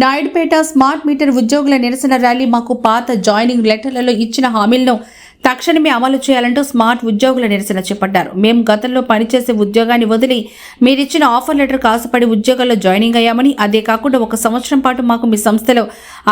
Naidupeta smart meter ఉద్యోగుల నిరసన rally మాకు పాత జాయినింగ్ లెటర్లలో ఇచ్చిన హామీలను తక్షణమే అమలు చేయాలంటూ స్మార్ట్ ఉద్యోగుల నిరసన చేపట్టారు. మేము గతంలో పనిచేసే ఉద్యోగాన్ని వదిలి మీరిచ్చిన ఆఫర్ లెటర్ కాసుపడి ఉద్యోగాల్లో జాయినింగ్ అయ్యామని అదే కాకుండా ఒక సంవత్సరం పాటు మాకు మీ సంస్థలో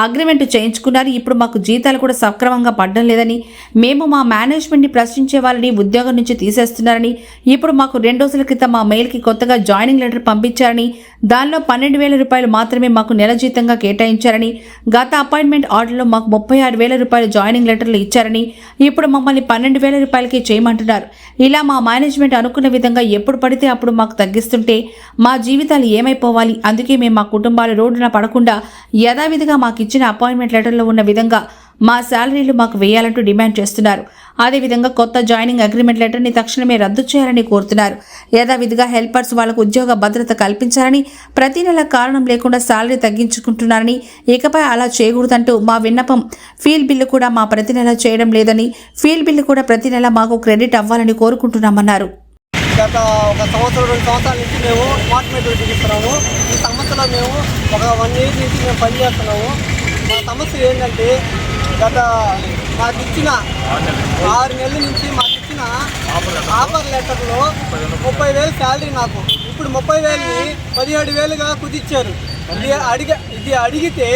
అగ్రిమెంట్ చేయించుకున్నారు. ఇప్పుడు మాకు జీతాలు కూడా సక్రమంగా పడడం లేదని మేము మా మేనేజ్మెంట్ని ప్రశ్నించే వాళ్ళని ఉద్యోగం నుంచి తీసేస్తున్నారని ఇప్పుడు మాకు రెండు రోజుల క్రితం మా మెయిల్కి కొత్తగా జాయినింగ్ లెటర్ పంపించారని దానిలో పన్నెండు వేల రూపాయలు మాత్రమే మాకు నెల జీతంగా కేటాయించారని గత అపాయింట్మెంట్ ఆర్డర్లో మాకు ముప్పై ఆరు వేల రూపాయలు జాయినింగ్ లెటర్లు ఇచ్చారని ఇప్పుడు మమ్మల్ని పన్నెండు వేల రూపాయలకి చేయమంటున్నారు. ఇలా మా మేనేజ్మెంట్ అనుకున్న విధంగా ఎప్పుడు పడితే అప్పుడు మాకు తగ్గిస్తుంటే మా జీవితాలు ఏమైపోవాలి? అందుకే మేము మా కుటుంబాలు రోడ్డున పడకుండా యథావిధిగా మాకు ఇచ్చిన అపాయింట్మెంట్ లెటర్లో ఉన్న విధంగా మా శాలరీలు మాకు వేయాలంటూ డిమాండ్ చేస్తున్నారు. అదేవిధంగా కొత్త జాయినింగ్ అగ్రిమెంట్ లెటర్ని తక్షణమే రద్దు చేయాలని కోరుతున్నారు. యథావిధిగా హెల్పర్స్ వాళ్ళకు ఉద్యోగ భద్రత కల్పించాలని ప్రతి నెల కారణం లేకుండా శాలరీ తగ్గించుకుంటున్నారని ఇకపై అలా చేయకూడదంటూ మా విన్నపం. ఫీల్ బిల్లు కూడా మా ప్రతి నెల చేయడం లేదని ఫీల్ బిల్లు కూడా ప్రతి నెల మాకు క్రెడిట్ అవ్వాలని కోరుకుంటున్నామన్నారు. గత ఒక సంవత్సరం రెండు సంవత్సరాల నుంచి మేము అపార్ట్మెంట్ చూపిస్తున్నాము ఈ సమస్యలో మేము ఒక వన్ ఇయర్ నుంచి మేము పనిచేస్తున్నాము మా సమస్య ఏంటంటే గత మాకు ఇచ్చిన ఆరు నెలల నుంచి మాకు ఇచ్చిన ఆఫర్ లెటర్లో ముప్పై వేలు శాలరీ నాకు. ఇప్పుడు ముప్పై వేలని పదిహేడు వేలుగా కుదిచ్చారు. ఇది అడిగ ఇది అడిగితే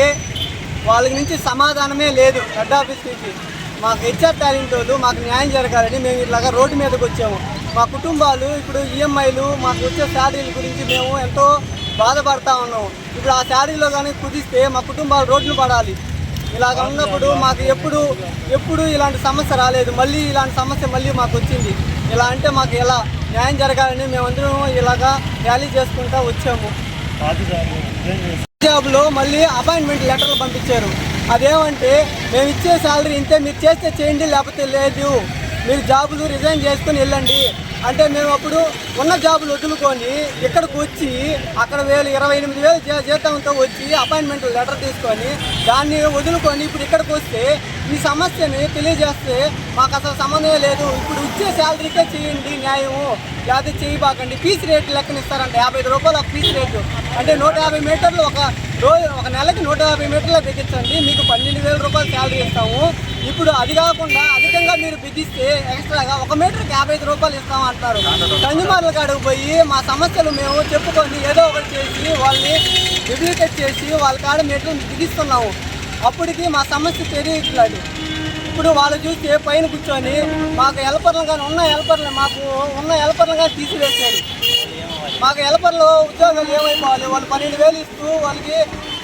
వాళ్ళ నుంచి సమాధానమే లేదు హెడ్ ఆఫీస్ నుంచి. మాకు హెచ్ఆర్ టాలెంట్ వాళ్ళు మాకు న్యాయం జరగాలని మేము ఇలాగా రోడ్డు మీదకి వచ్చాము. మా కుటుంబాలు ఇప్పుడు ఈఎంఐలు మాకు వచ్చే శాలరీల గురించి మేము ఎంతో బాధపడతా ఉన్నాము. ఇప్పుడు ఆ శాలరీలో కానీ కుదిస్తే మా కుటుంబాలు రోడ్లు పడాలి. ఇలాగ ఉన్నప్పుడు మాకు ఎప్పుడు ఎప్పుడు ఇలాంటి సమస్య రాలేదు. మళ్ళీ ఇలాంటి సమస్య మళ్ళీ మాకు వచ్చింది. ఇలా అంటే మాకు ఎలా న్యాయం జరగాలని మేమందరం ఇలాగా ర్యాలీ చేసుకుంటా వచ్చాము. జాబ్లో మళ్ళీ అపాయింట్మెంట్ లెటర్లు పంపించారు. అదేమంటే మేము ఇచ్చే శాలరీ ఇంతే మీరు చేస్తే చేయండి లేకపోతే లేదు. మీరు జాబులు రిజైన్ చేసుకుని వెళ్ళండి. అంటే మేము అప్పుడు ఉన్న జాబులు వదులుకొని ఇక్కడికి వచ్చి అక్కడ వేలు ఇరవై ఎనిమిది వేలు జీతంతో వచ్చి అపాయింట్మెంట్ లెటర్ తీసుకొని దాన్ని వదులుకొని ఇప్పుడు ఇక్కడికి వస్తే ఈ సమస్యని తెలియజేస్తే మాకు అసలు సమన్వయం లేదు. ఇప్పుడు ఇచ్చే శాలరీకే చేయండి న్యాయము. లేకపోతే చేయబాకండి. ఫీజు రేట్ లెక్కన ఇస్తారంట యాభై ఐదు రూపాయలు ఒక ఫీజు రేటు. అంటే నూట యాభై మీటర్లు ఒక రోజు ఒక నెలకి నూట యాభై మీటర్లు బిగించండి మీకు పన్నెండు వేల రూపాయలు శాలరీ ఇస్తాము. ఇప్పుడు అది కాకుండా అధికంగా మీరు బిగిస్తే ఎక్స్ట్రాగా ఒక మీటర్కి యాభై ఐదు రూపాయలు ఇస్తాము అంటారు కంజుమార్ల కాడికి పోయి మా సమస్యలు మేము చెప్పుకొని ఏదో ఒకటి చేసి వాళ్ళని రివ్యూటెడ్ చేసి వాళ్ళ కాడ మీటర్లు బిగిస్తున్నాము. అప్పటికి మా సమస్య తెలియట్లేదు. ఇప్పుడు వాళ్ళు చూస్తే పైన కూర్చొని మాకు హెల్పర్లు కానీ ఉన్న హెల్పర్లు మాకు ఉన్న హెల్పర్లు కానీ తీసివేశారు. మాకు హెల్పర్లు ఉద్యోగాలు ఏమైపోవాలి? వాళ్ళు పన్నెండు వేలు ఇస్తూ వాళ్ళకి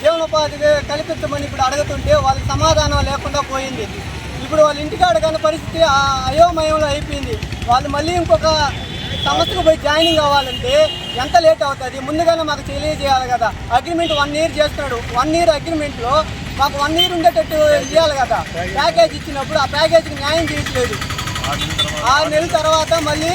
జీవనోపాధి కల్పించమని ఇప్పుడు అడుగుతుంటే వాళ్ళకి సమాధానం లేకుండా పోయింది. ఇప్పుడు వాళ్ళ ఇంటికాడ కానీ పరిస్థితి అయోమయంలో అయిపోయింది. వాళ్ళు మళ్ళీ ఇంకొక సంస్థకు పోయి జాయినింగ్ అవ్వాలంటే ఎంత లేట్ అవుతుంది? ముందుగానే మాకు తెలియజేయాలి కదా. అగ్రిమెంట్ వన్ ఇయర్ చేస్తున్నాడు వన్ ఇయర్ అగ్రిమెంట్లో మాకు వన్ ఇయర్ ఉండేటట్టు ఇవ్వాలి కదా. ప్యాకేజ్ ఇచ్చినప్పుడు ఆ ప్యాకేజీకి న్యాయం చేయట్లేదు ఆరు నెలల తర్వాత మళ్ళీ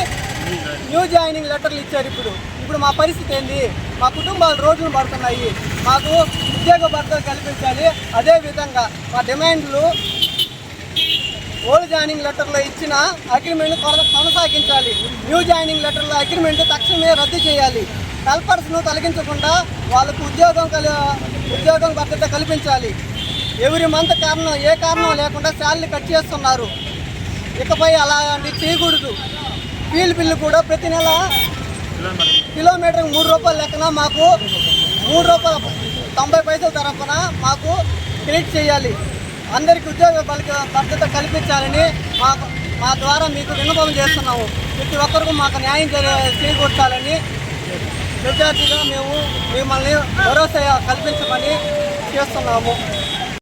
న్యూ జాయినింగ్ లెటర్లు ఇచ్చారు ఇప్పుడు. ఇప్పుడు మా పరిస్థితి ఏంది? మా కుటుంబాలు రోడ్లు పడుతున్నాయి. మాకు ఉద్యోగ భర్తలు కల్పించాలి. అదే విధంగా మా డిమాండ్లు ఓల్డ్ జాయినింగ్ లెటర్లో ఇచ్చిన అగ్రిమెంట్ కొనసాగించాలి. న్యూ జాయినింగ్ లెటర్లో అగ్రిమెంట్ తక్షణమే రద్దు చేయాలి. హెల్పర్స్ను తొలగించకుండా వాళ్ళకు ఉద్యోగం కలి ఉద్యోగం భద్రత కల్పించాలి. ఎవరి మంత్ కారణం ఏ కారణం లేకుండా శాలరీ కట్ చేస్తున్నారు. ఇకపై అలాంటి చేయకూడదు. ఫీల్ బిల్లు కూడా ప్రతి నెల కిలోమీటర్కి మూడు రూపాయల లెక్కన మాకు మూడు రూపాయల తొంభై పైసల తరఫున మాకు క్రెడిట్ చేయాలి. అందరికీ ఉద్యోగ భద్రత కల్పించాలని మా మా ద్వారా మీకు విన్నపం చేస్తున్నాము. ప్రతి ఒక్కరికి మాకు న్యాయం జరి- చేకూర్చాలని విద్యార్థిగా మేము మిమ్మల్ని భరోసా కల్పించమని చేస్తున్నాము.